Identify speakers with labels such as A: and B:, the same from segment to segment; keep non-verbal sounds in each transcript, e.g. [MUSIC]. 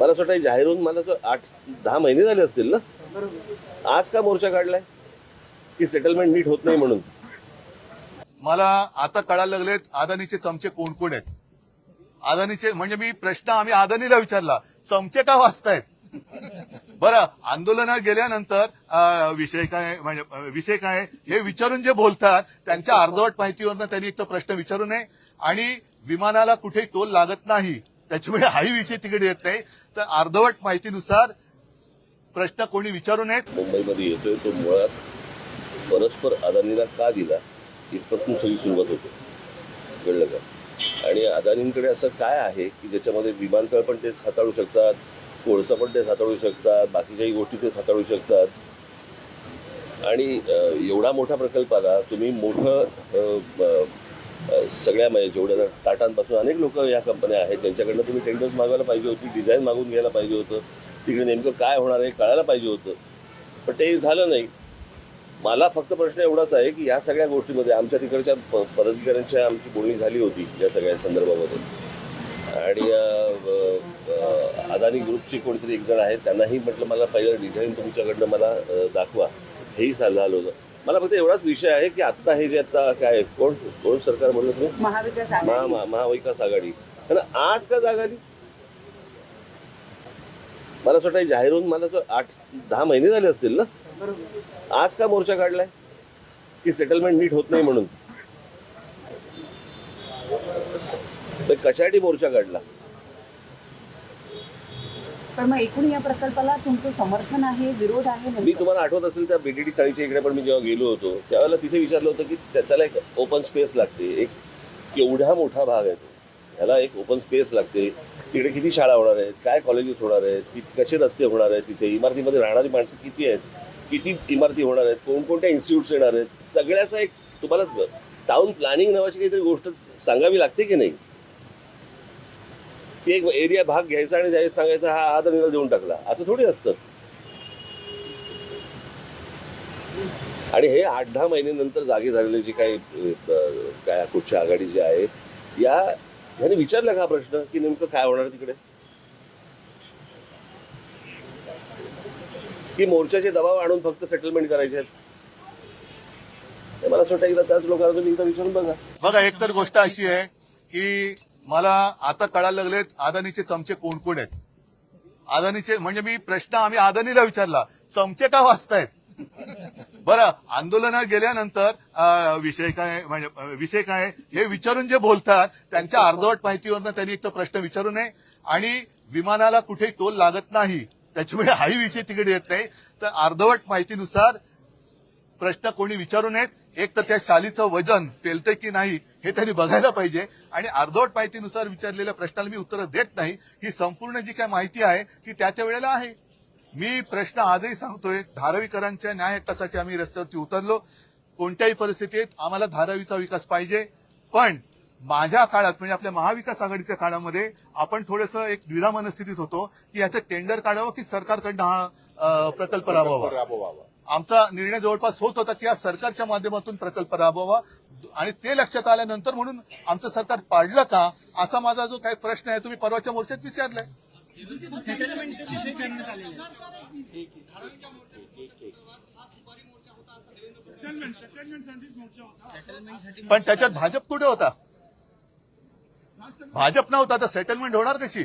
A: मला असं वाटतं जाहीर होऊन मला असं आठ दहा महिने झाले असतील ना? आज का मोर्चा काढलाय? की सेटलमेंट नीट होत नाही म्हणून?
B: मला आता कळायला लागलेत अदानीचे चमचे कोण कोण आहेत? अदानीचे म्हणजे मी प्रश्न आम्ही अदानीला विचारला चमचे का वाचतायत बरं आंदोलनात गेल्यानंतर विषय काय म्हणजे विषय काय हे विचारून जे बोलतात त्यांच्या अर्धवट माहितीवरनं त्यांनी एक तर प्रश्न विचारू नये आणि विमानाला कुठे टोल लागत नाही. त्याच्यामुळे हाही विषय तिकडे येत नाही. तर अर्धवट माहितीनुसार प्रश्न कोणी विचारू नयेत.
A: मुंबईमध्ये येतोय तो मुळात परस्पर अदानीला का दिला इथपासून सगळी सुरुवात होते. कळलं का? आणि अदानींकडे असं काय आहे की ज्याच्यामध्ये विमानतळ पण तेच हाताळू शकतात कोळसा पण तेच हाताळू शकतात बाकीच्याही गोष्टी तेच हाताळू शकतात? आणि एवढा मोठा प्रकल्प आला तुम्ही मोठं सगळ्या म्हणजे जेवढ्या टाटांपासून अनेक लोक या कंपन्या आहेत. त्यांच्याकडनं तुम्ही टेंडर्स मागवायला पाहिजे होती डिझाईन मागून घ्यायला पाहिजे होतं. तिकडे नेमकं काय होणार आहे कळायला पाहिजे होतं. पण ते झालं नाही. मला फक्त प्रश्न एवढाच आहे की या सगळ्या गोष्टीमध्ये आमच्या तिकडच्या प- पदाधिकाऱ्यांच्या आमची बोलणी झाली होती या सगळ्या संदर्भामध्ये. आणि अदानी ग्रुपचे कोणतरी एक जण आहेत त्यांनाही म्हटलं मला पहिलं डिझाईन तुमच्याकडनं मला दाखवा. हेही झालं होतं. मला फक्त एवढाच विषय आहे की आत्ता हे जे आता काय कोण कोण सरकार म्हणलं तुम्ही?
C: महाविकास
A: महा
C: आघाडी.
A: महा- महाविकास आघाडी. आज का जागा आली? मला असं वाटतं जाहीर होऊन मला आठ दहा महिने झाले असतील ना?
C: बरोबर.
A: आज का मोर्चा काढलाय? की सेटलमेंट नीट होत नाही म्हणून? तर कशासाठी मोर्चा काढला?
C: पण मग एकूण या प्रकल्पाला तुमचं समर्थन आहे विरोध आहे
A: मी? तुम्हाला आठवत असेल त्या बीटीडी चाळीच्या इकडे पण मी जेव्हा गेलो होतो त्यावेळेला तिथे विचारलं होतं की त्या- त्याला एक ओपन स्पेस लागते एक केवढा मोठा भाग आहे तो. त्याला एक ओपन स्पेस लागते. तिकडे किती शाळा होणार आहेत काय कॉलेजेस होणार आहेत कसे रस्ते होणार आहेत तिथे? इमारतीमध्ये राहणारी माणसं किती आहेत? किती इमारती होणार आहेत? कोणकोणत्या इन्स्टिट्यूट्स येणार आहेत? सगळ्याचा एक तुम्हाला टाउन प्लॅनिंग नावाची काहीतरी गोष्ट सांगावी लागते की नाही? ती एक एरिया भाग घ्यायचा आणि जायचं सांगायचा हा आदरणीला देऊन टाकला. असं थोडी असतं. आणि हे आठ दहा महिन्यानंतर जागे झालेले जे काही काय कुठच्या आघाडी जे आहे या ह्याने विचारला का प्रश्न की नेमकं काय होणार तिकडे? की मोर्चाचे दबाव आणून फक्त सेटलमेंट करायचे आहेत? ते मला असं वाटतं एकदा त्याच लोकांना तुम्ही एकदा विचारून बघा.
B: बघा एक तर गोष्ट अशी आहे की मला आता कळायला लागलेत अदानीचे चमचे कोण कोण आहेत? अदानीचे म्हणजे मी प्रश्न आम्ही अदानीला विचारला चमचे का वाचतायत बरं आंदोलनात गेल्यानंतर विषय काय म्हणजे विषय काय हे विचारून जे बोलतात त्यांच्या अर्धवट माहितीवरनं त्यांनी एक तर प्रश्न विचारू नये. आणि विमानाला कुठे टोल लागत नाही त्याच्यामुळे [LAUGHS] हाही विषय तिकडे येत नाही. तर अर्धवट माहितीनुसार प्रश्न कोणी विचारू नयेत. एक तर त्या शालीचं वजन पेलतंय की नाही हे त्यांनी बघायला पाहिजे. आणि अर्धवट माहितीनुसार विचारलेल्या प्रश्नाला मी उत्तरं देत नाही. ही संपूर्ण जी काय माहिती आहे ती त्या त्या वेळेला आहे. मी प्रश्न आजही सांगतोय. धारावीकरांच्या न्याय हक्कासाठी आम्ही रस्त्यावरती उतरलो. कोणत्याही परिस्थितीत आम्हाला धारावीचा विकास पाहिजे. पण माझ्या काळात म्हणजे आपल्या महाविकास आघाडीच्या काळामध्ये आपण थोडंसं एक द्विधा मनस्थितीत होतो की याचं टेंडर काढावं की सरकारकडनं हा प्रकल्प राबवावा. आमचा निर्णय जवळपास होत होता की या सरकारच्या माध्यमातून प्रकल्प राबवावा. आणि ते लक्षात आल्यानंतर म्हणून आमचं सरकार पाडलं का असा माझा जो काही प्रश्न आहे तुम्ही परवाच्या मोर्चात विचारलाय. पण त्याच्यात भाजप कुठे होता? भाजप नव्हता तर सेटलमेंट होणार कशी?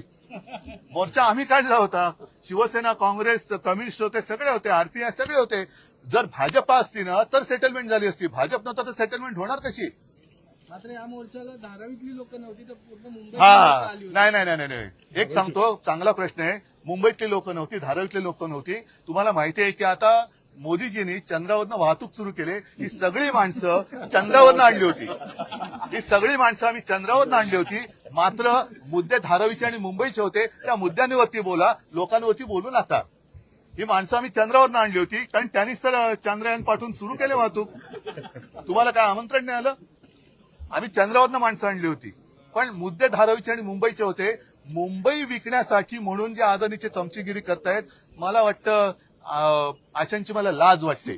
B: मोर्चा आम्ही काढला होता. शिवसेना काँग्रेस कम्युनिस्ट होते सगळे होते आरपीआय सगळे होते. जर भाजप असती ना तर सेटलमेंट झाली असती. भाजप नव्हता तर सेटलमेंट होणार कशी?
D: मात्र या मोर्चाला धारावीतली लोक नव्हती तर पूर्ण मुंबई
B: हा. नाही नाही नाही नाही. एक सांगतो चांगला प्रश्न आहे. मुंबईतली लोक नव्हती धारावीतली लोक नव्हती. तुम्हाला माहिती आहे की आता मोदीजींनी चंद्रावरनं वाहतूक सुरू केली. ही सगळी माणसं चंद्रावरनं आणली होती. ही सगळी माणसं आम्ही चंद्रावरनं आणली होती. मात्र मुद्दे धारावीचे आणि मुंबईचे होते. त्या मुद्द्यांवरती बोला लोकांवरती बोलू नका. ही माणसं आम्ही चंद्रावरनं आणली होती कारण त्यांनीच तर चंद्रयान पाठवून सुरू केले वाहतूक. तुम्हाला काय आमंत्रण नाही आलं आम्ही चंद्रावरनं माणसं आणली होती. पण मुद्दे धारावीचे आणि मुंबईचे होते. मुंबई विकण्यासाठी म्हणून जे अदानीचे चमचीगिरी करतायत मला वाटतं आशांची अशांची मला लाज वाटते.